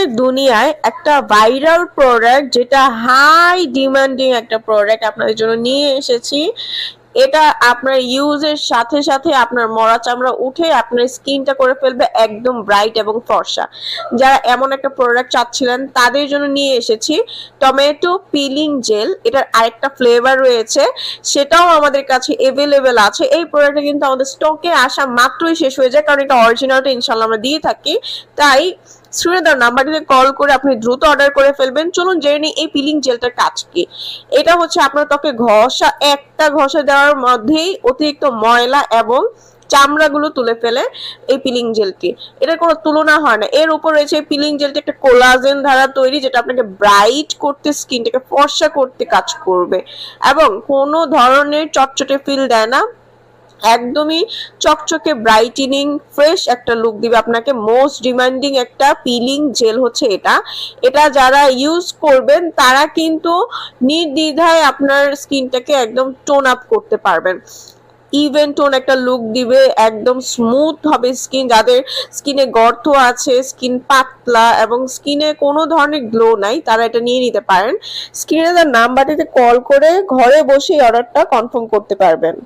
আজকের দুনিয়ায় একটা ভাইরাল প্রোডাক্ট যেটা হাই ডিমান্ডিং একটা প্রোডাক্ট আপনাদের জন্য নিয়ে এসেছি। এটা আপনার ইউজের সাথে সাথে আপনার মরা চামড়া উঠে আপনার স্কিনটা করে ফেলবে একদম ব্রাইট এবং ফর্সা। যারা এমন একটা প্রোডাক্ট চাচ্ছিলেন, তাদের জন্য নিয়ে এসেছি। টমেটো পিলিং জেল এটার আরেকটা ফ্লেভার রয়েছে। সেটাও আমাদের কাছে এভেলেবেল আছে। এই প্রোডাক্টটা কিন্তু আমাদের স্টকে আসা মাত্রই শেষ হয়ে যায়, কারণ এটা অরিজিনালটা ইনশাল্লাহ আমরা দিয়ে থাকি। তাই স্ক্রিনে নাম্বারটিতে কল করে আপনি দ্রুত অর্ডার করে ফেলবেন। চলুন জেনে নিই এই পিলিং জেলটার কাজ কি। এটা হচ্ছে আপনার ত্বকে ঘষা, একটা ঘষা দেওয়ার মধ্যেই অতিরিক্ত ময়লা এবং চামড়াগুলো তুলে ফেলে এই পিলিং জেলটি এটার কোনো তুলনা হয় না। এর উপর রয়েছে পিলিং জেলটি একটা কোলাজেন দ্বারা তৈরি, যেটা আপনাকে ব্রাইট করতে স্কিনটাকে ফর্সা করতে কাজ করবে। এবং কোনো ধরনের চটচটে ফিল দেয় না। একদমই চকচকে ব্রাইটেনিং ফ্রেশ একটা লুক দিবে। আপনাকে মোস্ট ডিমান্ডিং একটা পিলিং জেল হচ্ছে এটা। এটা যারা ইউজ করবেন, তারা কিন্তু নির্দ্বিধায় আপনার স্কিনটাকে একদম টোন আপ করতে পারবেন। ইভেন টোন একটা লুক দিবে, একদম স্মুথ হবে স্কিন যাদের স্কিনে গর্ত আছে স্কিন পাতলা এবং স্কিনে কোনো ধরনের গ্লো নাই, তারা এটা নিয়ে নিতে পারেন। স্ক্রিনে তার নাম্বারটিতে কল করে ঘরে বসে অর্ডারটা কনফার্ম করতে পারবেন।